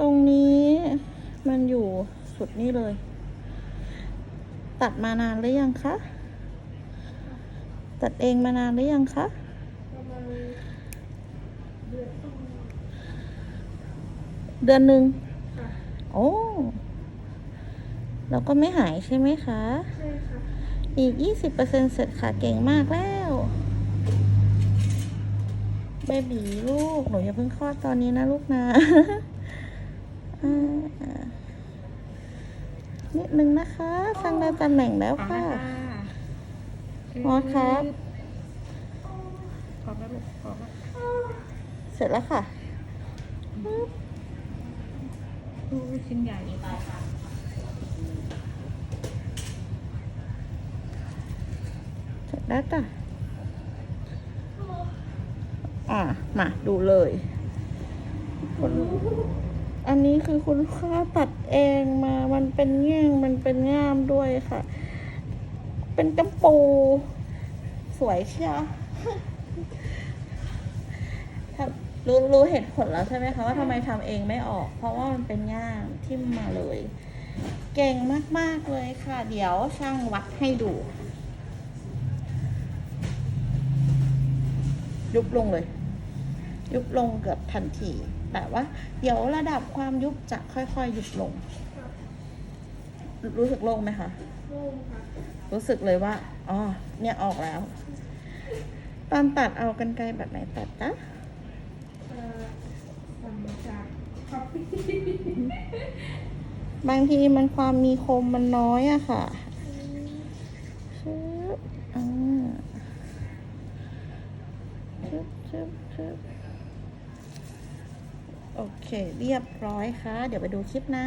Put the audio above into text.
ตรงนี้มันอยู่สุดนี่เลย ตัดมานานหรือยังคะ ตัดเองมานานหรือยังคะประมาณเดือนต้องเดือนหนึ่งค่ะโอ้แล้วก็ไม่หายใช่ไหมคะ ใช่ค่ะ อีก 20%เสร็จค่ะ เก่งมากแล้วเบบีลูก หนูอย่าเพิ่งคลอดตอนนี้นะลูกนะ อ่า นิดนึงนะคะสร้างได้ตำแหน่งแล้วค่ะมอสครับพร้อมแล้วลูกพร้อมแล้วเสร็จแล้วค่ะดูชิ้นใหญ่เสร็จแล้วจ้ะอะมาดูเลยคุณ อันนี้คือคุณลูกค้าตัดเองมา มันเป็นแง่งมันเป็นง่ามด้วยค่ะ เป็นกำปู สวยเชียวรู้รู้เหตุผลแล้วใช่ไหมคะว่าทำไมทำเองไม่ออก เพราะว่ามันเป็นง่ามที่มมาเลย เก่งมาก ๆ เลยค่ะ เดี๋ยวช่างวัดให้ดูยุบลงเลย ยุบลงเกือบทันที แต่ว่าเดี๋ยวระดับความยุบจะค่อยๆยุบลง รู้สึกโล่งไหมคะโล่งค่ะรู้สึกเลยว่าอ๋อเนี่ยออกแล้ว ตอนตัดเอากันไกลแบบไหนตัดจ๊ะเอ่อสั่งมาจากคอฟฟี่บางทีมันความมีคมมันน้อยอะค่ะชึบอ่าชึบชึบชึบ โอเค เรียบร้อยค่ะ เดี๋ยวไปดูคลิปนะ